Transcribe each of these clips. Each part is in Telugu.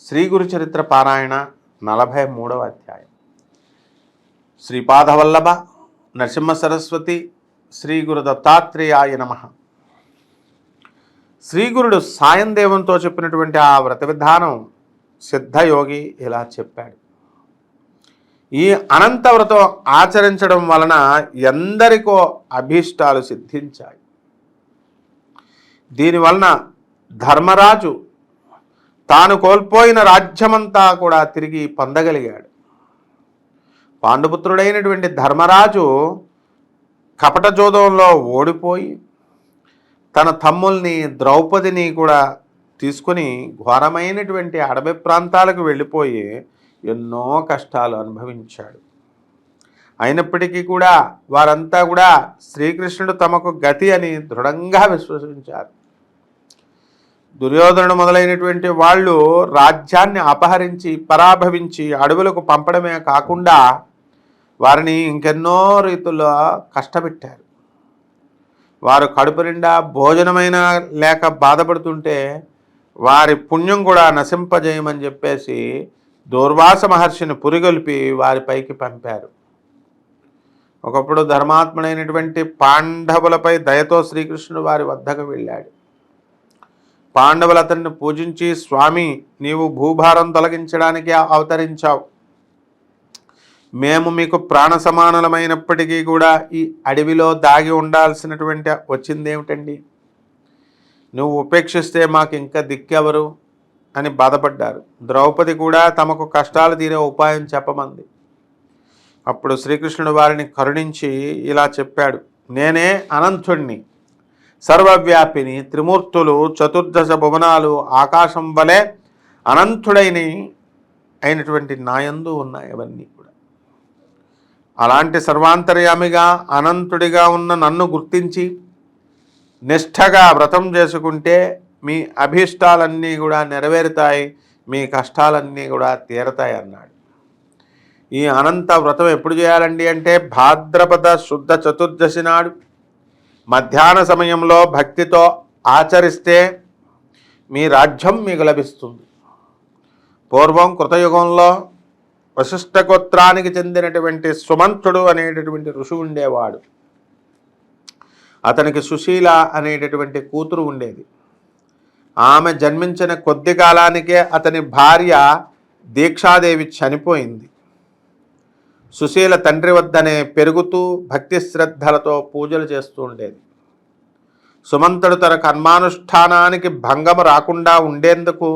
శ్రీ గురు చరిత్ర పారాయణ నలభై మూడవ అధ్యాయం. శ్రీపాదవల్లభ నరసింహ సరస్వతి శ్రీ గురు దత్తాత్రేయాయ నమ. శ్రీగురుడు సాయం చెప్పినటువంటి ఆ వ్రత విధానం సిద్ధయోగి ఇలా చెప్పాడు. ఈ అనంత వ్రతం ఆచరించడం వలన ఎందరికో అభీష్టాలు సిద్ధించాయి. దీనివలన ధర్మరాజు తాను కోల్పోయిన రాజ్యమంతా కూడా తిరిగి పొందగలిగాడు. పాండుపుత్రుడైనటువంటి ధర్మరాజు కపట జోదంలో ఓడిపోయి తన తమ్ముల్ని ద్రౌపదిని కూడా తీసుకుని ఘోరమైనటువంటి అడవి ప్రాంతాలకు వెళ్ళిపోయి ఎన్నో కష్టాలు అనుభవించాడు. అయినప్పటికీ కూడా వారంతా కూడా శ్రీకృష్ణుడు తమకు గతి అని దృఢంగా విశ్వసించారు. దుర్యోధనుడు మొదలైనటువంటి వాళ్ళు రాజ్యాన్ని అపహరించి పరాభవించి అడవులకు పంపడమే కాకుండా వారిని ఇంకెన్నో రీతుల్లో కష్టపెట్టారు. వారు కడుపు నిండా భోజనమైన లేక బాధపడుతుంటే వారి పుణ్యం కూడా నశింపజేయమని చెప్పేసి దూర్వాస మహర్షిని పురిగొల్పి వారిపైకి పంపారు. ఒకప్పుడు ధర్మాత్ముడైనటువంటి పాండవులపై దయతో శ్రీకృష్ణుడు వారి వద్దకు వెళ్ళాడు. పాండవులు అతన్ని పూజించి స్వామి నీవు భూభారం తొలగించడానికి అవతరించావు. మేము మీకు ప్రాణ సమానమైనప్పటికీ కూడా ఈ అడవిలో దాగి ఉండాల్సినటువంటి వచ్చింది ఏమిటండి? నువ్వు ఉపేక్షిస్తే మాకు ఇంకా దిక్కెవరు? అని బాధపడ్డారు. ద్రౌపది కూడా తమకు కష్టాలు తీరే ఉపాయం చెప్పమంది. అప్పుడు శ్రీకృష్ణుడు వారిని కరుణించి ఇలా చెప్పాడు. నేనే అనంతుణ్ణి. సర్వవ్యాపిని త్రిమూర్తులు చతుర్దశ భువనాలు ఆకాశం వలె అనంతుడైన అయినటువంటి నాయందు ఉన్నాయి అవన్నీ కూడా. అలాంటి సర్వాంతర్యామిగా అనంతుడిగా ఉన్న నన్ను గుర్తించి నిష్ఠగా వ్రతం చేసుకుంటే మీ అభీష్టాలన్నీ కూడా నెరవేరుతాయి మీ కష్టాలన్నీ కూడా తీరతాయి అన్నాడు. ఈ అనంత వ్రతం ఎప్పుడు చేయాలండి అంటే భాద్రపద శుద్ధ చతుర్దశి నాడు. మధ్యాహ్న సమయంలో భక్తితో ఆచరిస్తే మీ రాజ్యం మీకు లభిస్తుంది. పూర్వం కృతయుగంలో వశిష్ఠ గోత్రానికి చెందినటువంటి సుమంతుడు అనేటటువంటి ఋషి ఉండేవాడు. అతనికి సుశీల అనేటటువంటి కూతురు ఉండేది. ఆమె జన్మించిన కొద్ది కాలానికే అతని భార్య దీక్షాదేవి చనిపోయింది. సుశీల తండ్రి వద్దనే పెరుగుతూ భక్తి శ్రద్ధలతో పూజలు చేస్తూ ఉండేది. సుమంతుడు తన కర్మానుష్ఠానానికి భంగం రాకుండా ఉండేందుకు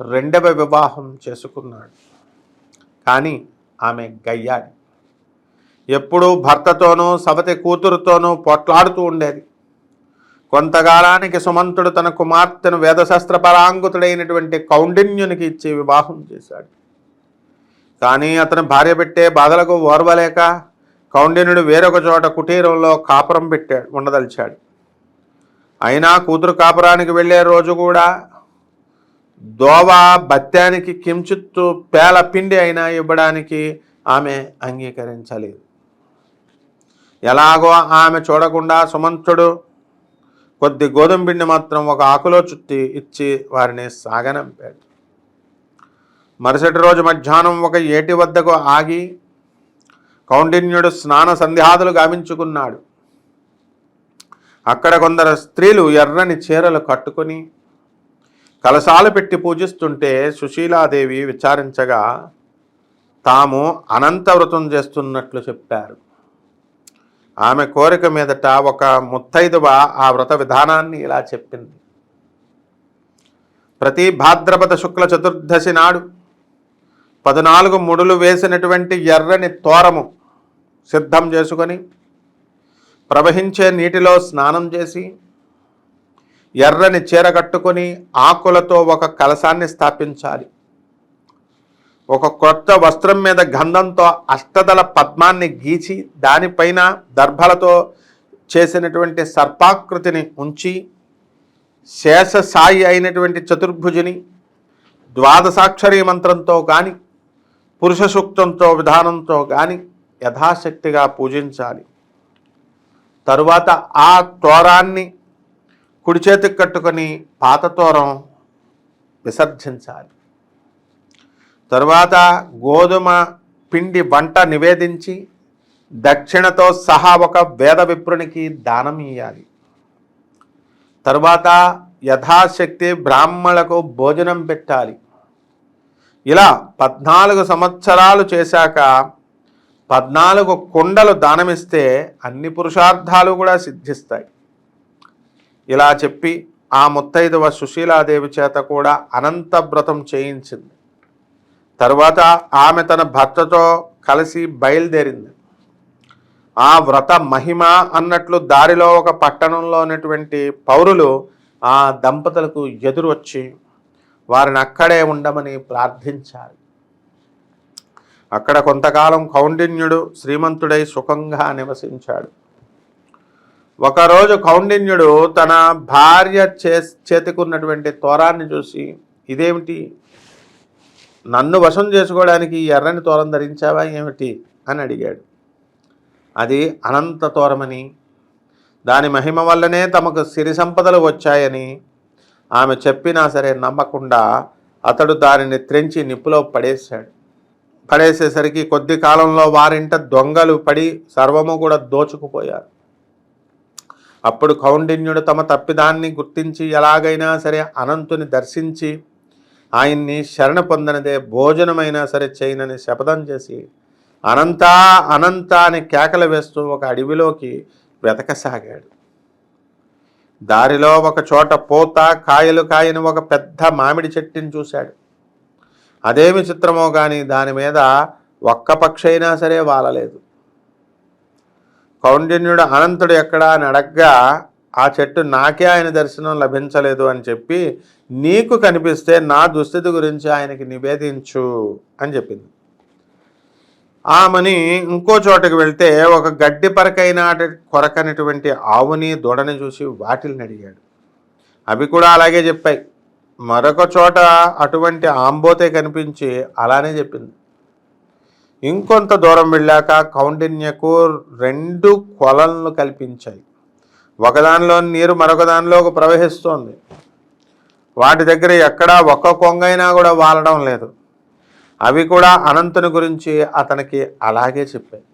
రెండవ వివాహం చేసుకున్నాడు. కానీ ఆమె గయ్యాడి ఎప్పుడూ భర్తతోనూ సవతి కూతురుతోనూ పోట్లాడుతూ ఉండేది. కొంతకాలానికి సుమంతుడు తన కుమార్తెను వేదశాస్త్ర పరాంగుతుడైనటువంటి కౌండిన్యునికి ఇచ్చి వివాహం చేశాడు. కానీ అతను భార్య పెట్టే బాధలకు ఓర్వలేక కౌండిన్యుడు వేరొక చోట కుటీరంలో కాపురం పెట్టాడు ఉండదలిచాడు. అయినా కూతురు కాపురానికి వెళ్ళే రోజు కూడా దోవ బత్యానికి కించిత్తు పేల పిండి అయినా ఇవ్వడానికి ఆమె అంగీకరించలేదు. ఎలాగో ఆమె చూడకుండా సుమంతుడు కొద్ది గోధుమ పిండి మాత్రం ఒక ఆకులో చుట్టి ఇచ్చి వారిని సాగనంపాడు. మరుసటి రోజు మధ్యాహ్నం ఒక ఏటి వద్దకు ఆగి కౌండిన్యుడు స్నాన సంధ్యాదులు గావించుకున్నాడు. అక్కడ కొందరు స్త్రీలు ఎర్రని చీరలు కట్టుకొని కలశాలు పెట్టి పూజిస్తుంటే సుశీలాదేవి విచారించగా తాము అనంత వ్రతం చేస్తున్నట్లు చెప్పారు. ఆమె కోరిక మీదట ఒక ముత్తైదువ ఆ వ్రత విధానాన్ని ఇలా చెప్పింది. ప్రతి భాద్రపద శుక్ల చతుర్దశి నాడు పద్నాలుగు ముడులు వేసినటువంటి ఎర్రని తోరము సిద్ధం చేసుకొని ప్రవహించే నీటిలో స్నానం చేసి ఎర్రని చీర కట్టుకొని ఆకులతో ఒక కలశాన్ని స్థాపించాలి. ఒక కొత్త వస్త్రం మీద గంధంతో అష్టదల పద్మాన్ని గీచి దానిపైన దర్భలతో చేసినటువంటి సర్పాకృతిని ఉంచి శేషసాయి అయినటువంటి చతుర్భుజిని ద్వాదశాక్షరీ మంత్రంతో కానీ పురుష సూక్తంతో విధానంతో కానీ యథాశక్తిగా పూజించాలి. తరువాత ఆ తోరాన్ని కుడి చేతికి కట్టుకొని పాత తోరం విసర్జించాలి. తరువాత గోధుమ పిండి వంట నివేదించి దక్షిణతో సహా ఒక వేద విప్రునికి దానం ఇయ్యాలి. తరువాత యథాశక్తి బ్రాహ్మణులకు భోజనం పెట్టాలి. ఇలా పద్నాలుగు సంవత్సరాలు చేశాక పద్నాలుగు కుండలు దానమిస్తే అన్ని పురుషార్థాలు కూడా సిద్ధిస్తాయి. ఇలా చెప్పి ఆ ముత్తైదవ సుశీలాదేవి చేత కూడా అనంత వ్రతం చేయించింది. తరువాత ఆమె తన భర్తతో కలిసి బయలుదేరింది. ఆ వ్రత మహిమ అన్నట్లు దారిలో ఒక పట్టణంలో ఉన్నటువంటి పౌరులు ఆ దంపతులకు ఎదురు వచ్చి వారిని అక్కడే ఉండమని ప్రార్థించారు అక్కడ కొంతకాలం కౌండిన్యుడు శ్రీమంతుడై సుఖంగా నివసించాడు. ఒకరోజు కౌండిన్యుడు తన భార్య చే చేతికున్నటువంటి తోరాన్ని చూసి ఇదేమిటి? నన్ను వశం చేసుకోవడానికి ఈ ఎర్రని తోరం ధరించావా? ఏమిటి? అని అడిగాడు. అది అనంత తోరమని దాని మహిమ వల్లనే తమకు సిరి సంపదలు వచ్చాయని ఆమె చెప్పినా సరే నమ్మకుండా అతడు దానిని త్రెంచి నిప్పులో పడేశాడు. పడేసేసరికి కొద్ది కాలంలో వారింట దొంగలు పడి సర్వము కూడా దోచుకుపోయారు. అప్పుడు కౌండిన్యుడు తమ తప్పిదాన్ని గుర్తించి ఎలాగైనా సరే అనంతుని దర్శించి ఆయన్ని శరణ పొందనిదే భోజనమైనా సరే చేయనని శపథం చేసి అనంతా అనంతా అని కేకలు వేస్తూ ఒక అడవిలోకి వెతకసాగాడు. దారిలో ఒక చోట పోత కాయలు కాయని ఒక పెద్ద మామిడి చెట్టుని చూశాడు. అదేమి చిత్రమో కానీ దాని మీద ఒక్క పక్షైనా అయినా సరే వాలలేదు. కౌండిన్యుడు అనంతుడు ఎక్కడా అని అడగ్గా ఆ చెట్టు నాకే ఆయన దర్శనం లభించలేదు అని చెప్పి నీకు కనిపిస్తే నా దుస్థితి గురించి ఆయనకి నివేదించు అని చెప్పింది. ఆమెని ఇంకో చోటకి వెళ్తే ఒక గడ్డి పరకైన కొరకనటువంటి ఆవుని దూడని చూసి వాటిల్ని అడిగాడు. అవి కూడా అలాగే చెప్పాయి. మరొక చోట అటువంటి ఆంబోతే కనిపించి అలానే చెప్పింది. ఇంకొంత దూరం వెళ్ళాక కౌండిన్యకు రెండు కొలలను కల్పించాయి. ఒకదానిలో నీరు మరొక దానిలోకి ప్రవహిస్తోంది. వాటి దగ్గర ఎక్కడా ఒక్క కొంగైనా కూడా వాలడం లేదు. అవి కూడా అనంతుని గురించి అతనికి అలాగే చెప్పాయి.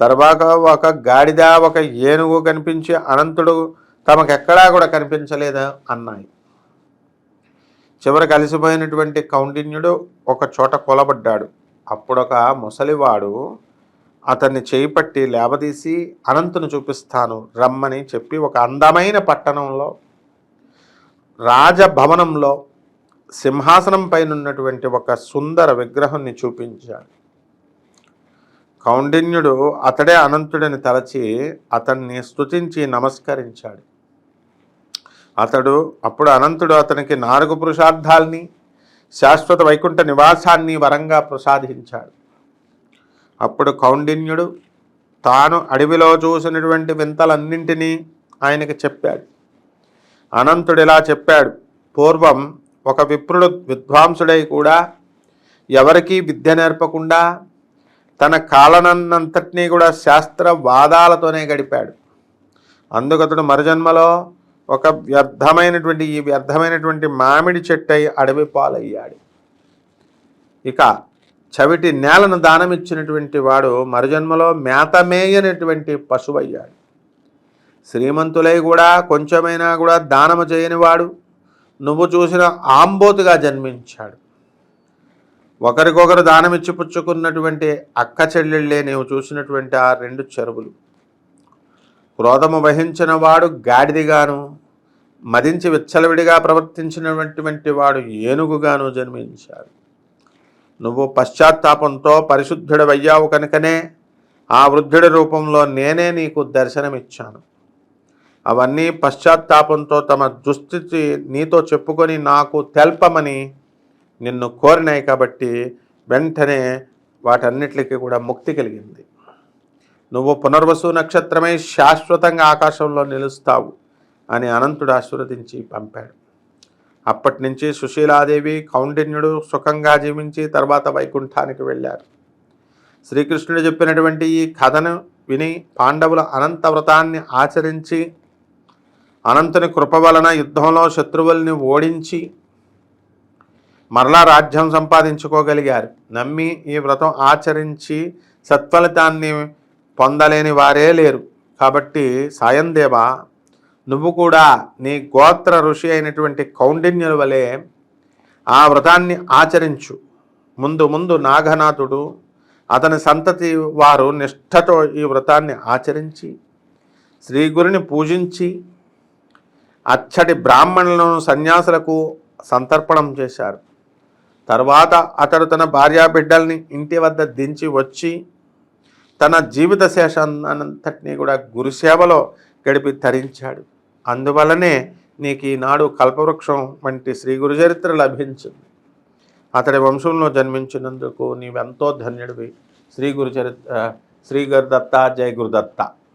తర్వాత ఒక గాడిద ఒక ఏనుగు కనిపించి అనంతుడు తమకెక్కడా కూడా కనిపించలేదు అన్నాయి. చివరి కలిసిపోయినటువంటి కౌండిన్యుడు ఒక చోట కొలబడ్డాడు. అప్పుడొక ముసలివాడు అతన్ని చేయిపట్టి లేవదీసి అనంతుని చూపిస్తాను రమ్మని చెప్పి ఒక అందమైన పట్టణంలో రాజభవనంలో సింహాసనం పైన ఉన్నటువంటి ఒక సుందర విగ్రహాన్ని చూపించాడు. కౌండిన్యుడు అతడే అనంతుడిని తలచి అతన్ని స్తుతించి నమస్కరించాడు. అతడు అప్పుడు అనంతుడు అతనికి నాలుగు పురుషార్థాల్ని శాశ్వత వైకుంఠ నివాసాన్ని వరంగా ప్రసాదించాడు. అప్పుడు కౌండిన్యుడు తాను అడవిలో చూసినటువంటి వింతలన్నింటినీ ఆయనకి చెప్పాడు. అనంతుడు ఇలా చెప్పాడు పూర్వం ఒక విప్రుడు విద్వాంసుడై కూడా ఎవరికీ విద్య నేర్పకుండా తన కాలనన్నంతటినీ కూడా శాస్త్ర వాదాలతోనే గడిపాడు. అందుకు అతడు మరుజన్మలో ఒక వ్యర్థమైనటువంటి ఈ వ్యర్థమైనటువంటి మామిడి చెట్టు అయి అడవి పాలయ్యాడు. ఇక చవిటి నేలను దానమిచ్చినటువంటి వాడు మరుజన్మలో మేతమేయనటువంటి పశువయ్యాడు. శ్రీమంతులై కూడా కొంచెమైనా కూడా దానము చేయనివాడు. నువ్వు చూసిన ఆంబోతుగా జన్మించాడు. ఒకరికొకరు దానమిచ్చి పుచ్చుకున్నటువంటి అక్క చెల్లెళ్ళే నీవు చూసినటువంటి ఆ రెండు చెరువులు. క్రోధము వహించిన వాడు గాడిదిగాను మదించి విచ్చలవిడిగా ప్రవర్తించినటువంటి వాడు ఏనుగుగాను జన్మించాడు. నువ్వు పశ్చాత్తాపంతో పరిశుద్ధుడవయ్యావు కనుకనే ఆ వృద్ధుడి రూపంలో నేనే నీకు దర్శనమిచ్చాను. అవన్నీ పశ్చాత్తాపంతో తమ దుస్థితి నీతో చెప్పుకొని నాకు తెల్పమని నిన్ను కోరినాయి కాబట్టి వెంటనే వాటన్నిటికీ కూడా ముక్తి కలిగింది. నువ్వు పునర్వసు నక్షత్రమై శాశ్వతంగా ఆకాశంలో నిలుస్తావు అని అనంతుడు ఆశీర్వదించి పంపాడు. అప్పటి నుంచి సుశీలాదేవి కౌండిన్యుడు సుఖంగా జీవించి తర్వాత వైకుంఠానికి వెళ్ళారు. శ్రీకృష్ణుడు చెప్పినటువంటి ఈ కథను విని పాండవుల అనంత వ్రతాన్ని ఆచరించి అనంతుని కృప వలన యుద్ధంలో శత్రువుల్ని ఓడించి మరలా రాజ్యం సంపాదించుకోగలిగారు. నమ్మి ఈ వ్రతం ఆచరించి సత్ఫలితాన్ని పొందలేని వారే లేరు. కాబట్టి సాయందేవ నువ్వు కూడా నీ గోత్ర ఋషి అయినటువంటి కౌండిన్యుల వలె ఆ వ్రతాన్ని ఆచరించు. ముందు ముందు నాగనాథుడు అతని సంతతి వారు నిష్ఠతో ఈ వ్రతాన్ని ఆచరించి శ్రీ గురిని పూజించి అచ్చటి బ్రాహ్మణులను సన్యాసులకు సంతర్పణం చేశారు. తర్వాత అతడు తన భార్యా బిడ్డల్ని ఇంటి వద్ద దించి వచ్చి తన జీవిత శేషాన్నంతటినీ కూడా గురుసేవలో గడిపి తరించాడు. అందువలనే నీకు ఈనాడు కల్పవృక్షం వంటి శ్రీ గురుచరిత్ర లభించింది. అతడి వంశంలో జన్మించినందుకు నీవెంతో ధన్యుడివి. శ్రీ గురుచరిత్ర శ్రీ గురుదత్త జయ గురుదత్త.